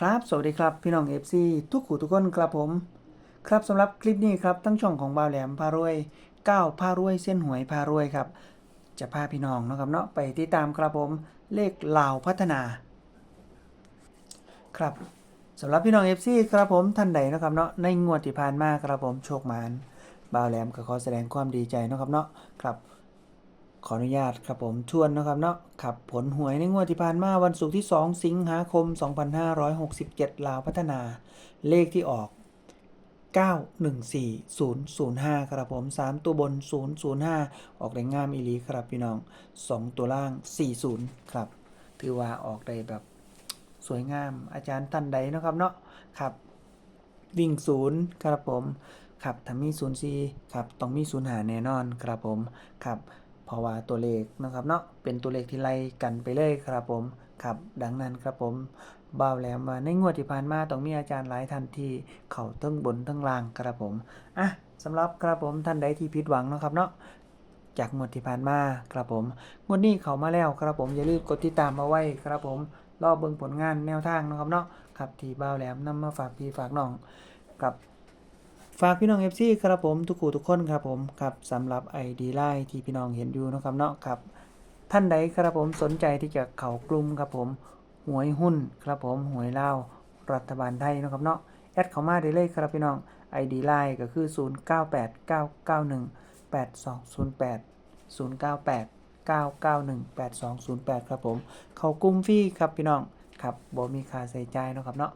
ครับ สวัสดีครับ พี่น้อง FC ทุกขู่ทุกคนครับผม ครับสำหรับคลิปนี้ครับทั้งช่องของบ่าวแหลมพารวยก้าวพารวยเส้นหวยพารวยครับ จะพาพี่น้องนะครับเนาะไปติดตามครับผมเลขลาวพัฒนา ครับสำหรับพี่น้อง FC ครับผมท่านใดนะครับเนาะในงวดที่ผ่านมาครับผมโชคมานบ่าวแหลมก็ขอแสดงความดีใจนะครับเนาะครับ ขออนุญาตครับผมชวนนะครับเนาะครับผลหวยในงวดที่ผ่านมาวันศุกร์ที่ 2 สิงหาคม 2567 ลาวพัฒนาเลขที่ออก 914005 ครับผม 3 ตัวบน 005 ออกได้งามอีหลีครับพี่น้อง 2 ตัวล่าง 40 ครับ ถือว่าออกได้แบบสวยงามอาจารย์ท่านใดนะครับเนาะครับ วิ่งศูนย์ครับผมครับถ้ามีศูนย์ซีครับ ต้องมีศูนย์หาแน่นอนครับผมครับ เพราะว่าตัวเลขนะครับเนาะเป็นตัวเลขที่ไล่กันไปเลยครับผมครับดังนั้นครับผมบ่าวแหลมว่าในงวดที่ผ่านมาต้องมีอาจารย์หลายท่านที่เข้าทั้งบนทั้งล่างครับผมอะสำหรับครับผมท่านใดที่ผิดหวังนะครับเนาะจากงวดที่ผ่านมาครับผมงวดนี้เขามาแล้วครับผมอย่าลืมกดติดตามมาไว้ครับผมรอบเบิ่งผลงานแนวทางนะครับเนาะครับที่บ่าวแหลมนำมาฝากพี่ฝากน้องครับ ฝากพี่น้อง FC ครับผมทุกคู่ทุกคนครับผมครับสำหรับ ID ไลน์ที่พี่น้องเห็นอยู่นะครับเนาะครับ ท่านใดครับผมสนใจที่จะเข้ากลุ่มครับผมหวยหุ้นครับผมหวยเล่ารัฐบาลไทยนะครับเนาะแอดเข้ามาได้เลยครับพี่น้อง ID ไลน์ก็คือ 0989918208 0989918208 ครับผม เขากลุ่มฟรีครับพี่น้อง ครับบ่มีค่าใช้จ่ายเนะครับเนาะ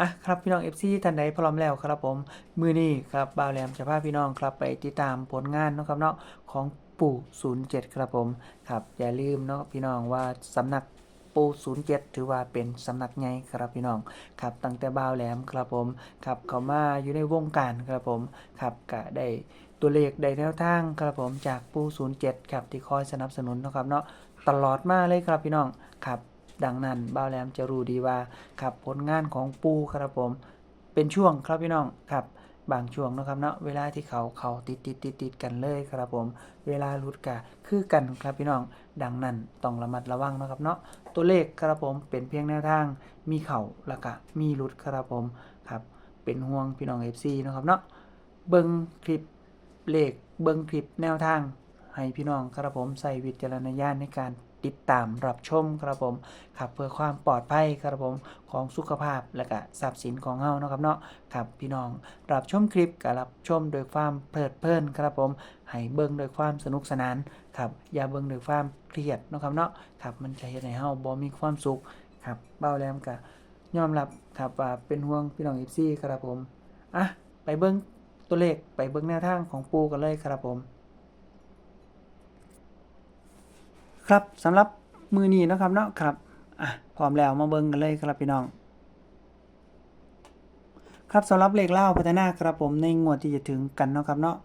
อะครับพี่น้อง FC ท่านใดพร้อมแล้วครับผมมือนี้ครับบ่าวแหลมจะพาพี่น้องครับไปติดตามผลงานนะครับเนาะของปู่ 07 ครับผมครับอย่าลืมเนาะพี่น้องว่าสำนักปู่07 ถือว่าเป็นสำนักใหญ่ครับพี่น้องครับตั้งแต่บ่าวแหลมครับผมครับเขามาอยู่ในวงการครับผมครับก็ได้ตัวเลขได้แนวทางครับผมจากปู่07 ครับที่คอยสนับสนุนนะครับเนาะตลอดมาเลยครับพี่น้องครับ ดังนั้นบ่าวแหลมจะรู้ดีว่าครับผลงานของปูครับผม เป็นช่วงครับพี่น้องครับบางช่วงนะครับเนาะเวลาที่เขาเขาติดติดติดติดกันเลยครับผม เวลาลุดกะคือกันครับพี่น้อง ดังนั้นต้องระมัดระวังนะครับเนาะตัวเลขครับผมเป็นเพียงแนวทาง มีเข่าล้วก็มีลุดครับผมครับ เป็นห่วงพี่น้อง FC เนะครับเนาะเบิ้งคลิปเลขเบิ้งคลิปแนวทาง ให้พี่น้องครับผมใส่วิจารณญาณในการ ติดตามรับชมครับผมครับเพื่อความปลอดภัยครับผมของสุขภาพและก็ทรัพย์สินของเฮาเนาะครับเนาะครับพี่น้องรับชมคลิปกับรับชมโดยความเพลิดเพลินครับผมให้เบิ่งโดยความสนุกสนานครับอย่าเบิ่งโดยความเครียดนะครับเนาะครับมันจะเฮ็ดให้เฮาบ่มีความสุขครับเบ้าแลมก็ยอมรับครับว่าเป็นห่วงพี่น้อง FC ครับผมอะไปเบิ่งตัวเลขไปเบิ่งแนวทางของปูกันเลยครับผม ครับสำหรับมือนี้นะครับเนาะครับอะพร้อมแล้วมาเบิ่งกันเลยครับพี่น้อง ครับสำหรับเลขเล่าพัฒนาครับผมในงวดที่จะถึงกันเนาะครับเนาะ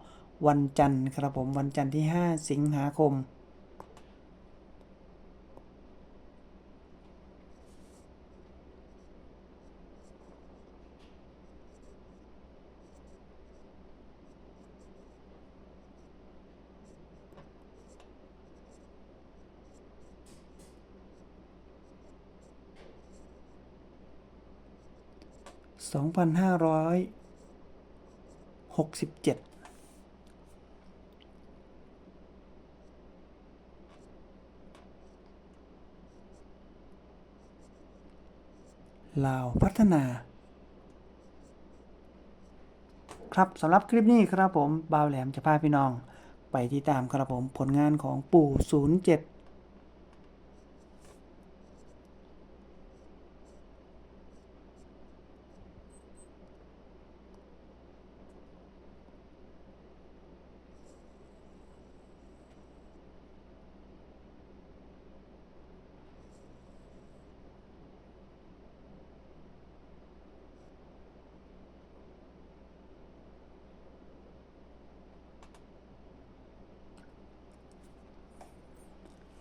วันจันทร์ครับผมวันจันทร์ที่ 5 สิงหาคม 2567ลาวพัฒนา ครับสำหรับคลิปนี้ครับผมบ่าวแหลมจะพาพี่น้อง ไปที่ตามครับผมผลงานของปู่ 07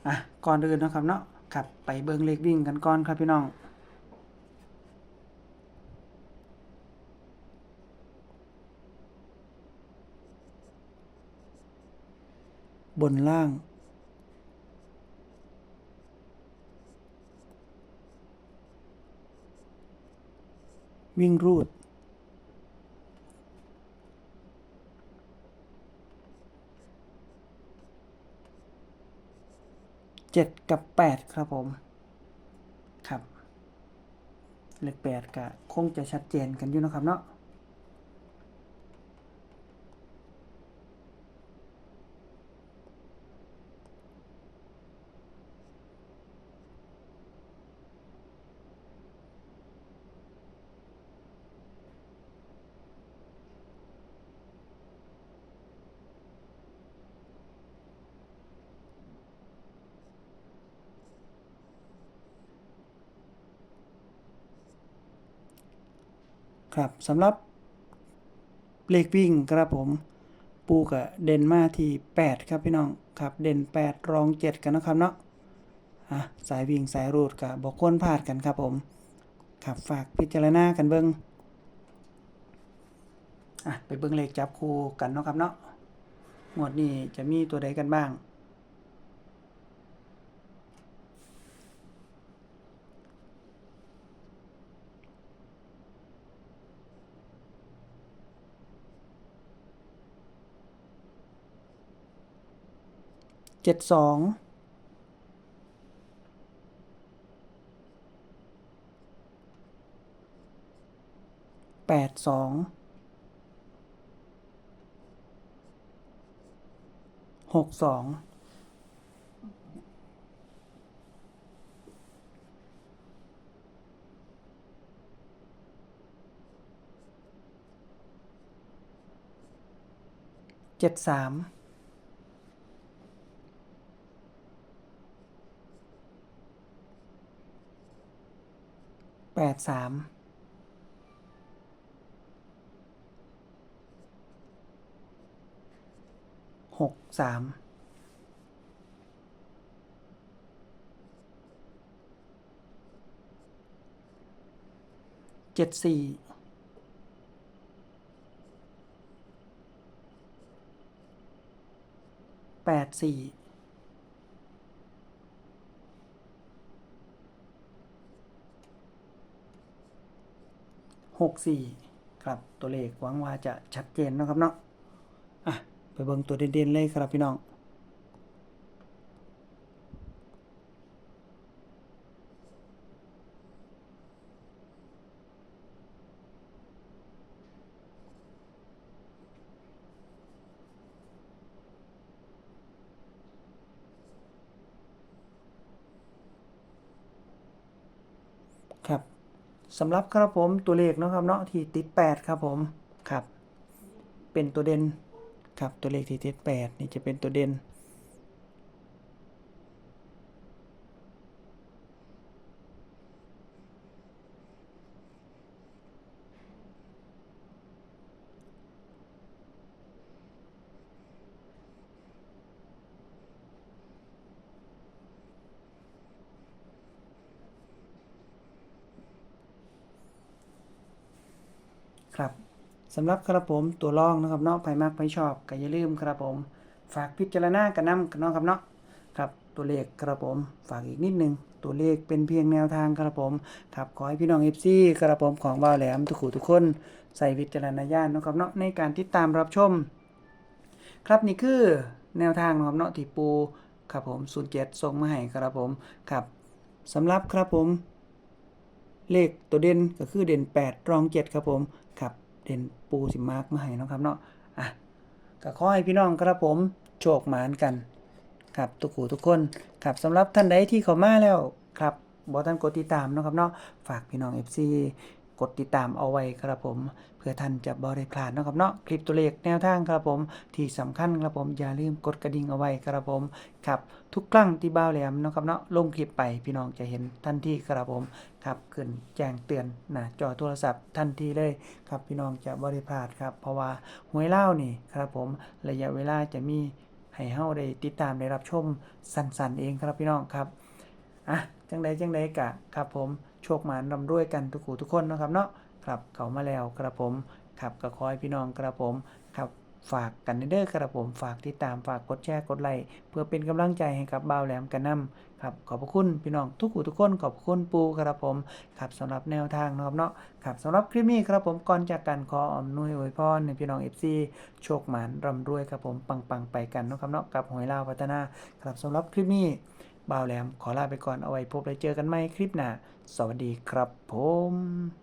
อะก่อนอื่นนะครับเนาะครับไปเบิ่งเลขวิ่งกันก่อนครับพี่น้องบนล่าง วิ่งรูด เจ็ดกับแปดครับผมครับเลขแปดก็คงจะชัดเจนกันอยู่นะครับเนาะ ครับสำหรับเลขวิ่งครับผม ปูกะเด่นมาที่ 8 ครับพี่น้องครับเด่น 8 รอง 7 กันนะครับเนาะอะสายวิ่งสายรูดกับอกควรพลาดกันครับผมครับฝากพิจารณากันเบิงอะไปเบิงเลขจับคู่กันเนาะครับเนาะงวดนี้จะมีตัวใดกันบ้าง เจ็ดสองแปดสองหกสองเจ็ดสาม แปดสามหกสามเจ็ดสี่แปดสี่ หกสี่ครับตัวเลขหวังว่าจะชัดเจนนะครับเนาะอะไปเบิ่งตัวเด่นๆเลยครับพี่น้อง ครับ สำหรับครับผมตัวเลขเนาะครับเนาะที่ติด 8 ครับผมครับ เป็นตัวเด่นครับตัวเลขที่ติด 8 นี่จะเป็นตัวเด่น ครับสำหรับครับผมตัวรองนะครับเนาะไปมากไปชอบก็อย่าลืมครับผม ฝากพิจารณากันนำกันเนาะครับเนาะครับตัวเลขครับผมฝากอีกนิดนึงตัวเลขเป็นเพียงแนวทางครับผมครับขอให้พี่น้องเอฟซีครับผมของบ่าวแหลมทุกขู่ทุกคนใส่วิจารณญาณนะครับเนาะในการติดตามรับชม ครับนี่คือแนวทางนะครับเนาะที่ปูครับผม07ส่งมาให้ครับผมครับสำหรับครับผม เลขตัวเด่นก็คือเด่น 8 รอง 7 ครับผมครับเด่นปูสิมาร์กมาให้นะครับเนาะอะก็ขอให้พี่น้องครับผมโชคหมานกันครับทุกคู่ทุกคนครับสำหรับท่านใดที่เข้ามาแล้วครับบอท่านกดติดตามนะครับเนาะฝากพี่น้อง FC กดติดตามเอาไว้ครับผม เพื่อท่านจะบริพลาดนะครับเนาะคลิปตัวเลขแนวทางครับผม ที่สำคัญครับผมอย่าลืมกดกระดิ่งเอาไว้ครับผมครับทุกครั้งที่บ้าวแหลมนะครับเนาะลงคลิปไปพี่น้องจะเห็นทันทีครับผมครับขึ้นแจ้งเตือนหน้าจอโทรศัพท์ทันทีเลยครับพี่น้องจะบริพลาดครับ เพราะว่าหวยเล่านี่ครับผมระยะเวลาจะมีให้เฮาได้ติดตามได้รับชมสั้นๆเองครับพี่น้องครับอะจังใดจังใดกะครับผม โชคหมานร่ำรวยกันทุกคู่ทุกคนนะครับเนาะครับเขามาแล้วครับผมครับก็ขอให้พี่น้องครับผมครับฝากกันเด้อครับผมฝากติดตามฝากกดแชร์กดไลค์เพื่อเป็นกำลังใจให้กับบ่าวแหลมกันนํครับขอบพระคุณพี่น้องทุกผู้ทุกคนขอบคุณปูครับผมครับสำหรับแนวทางนะครับเนาะครับสำหรับคลิปนี้ครับผมก่อนจากกันขออมนุยอวยพรในพี่น้อง FC โชคหมานร่ำรวยครับผมปังๆไปกันนะครับเนาะกับหวยลาวพัฒนาครับสำหรับคลิปนี้ บ่าวแหลมขอลาไปก่อนเอาไว้พบและเจอกันใหม่คลิปหน้า สวัสดีครับผม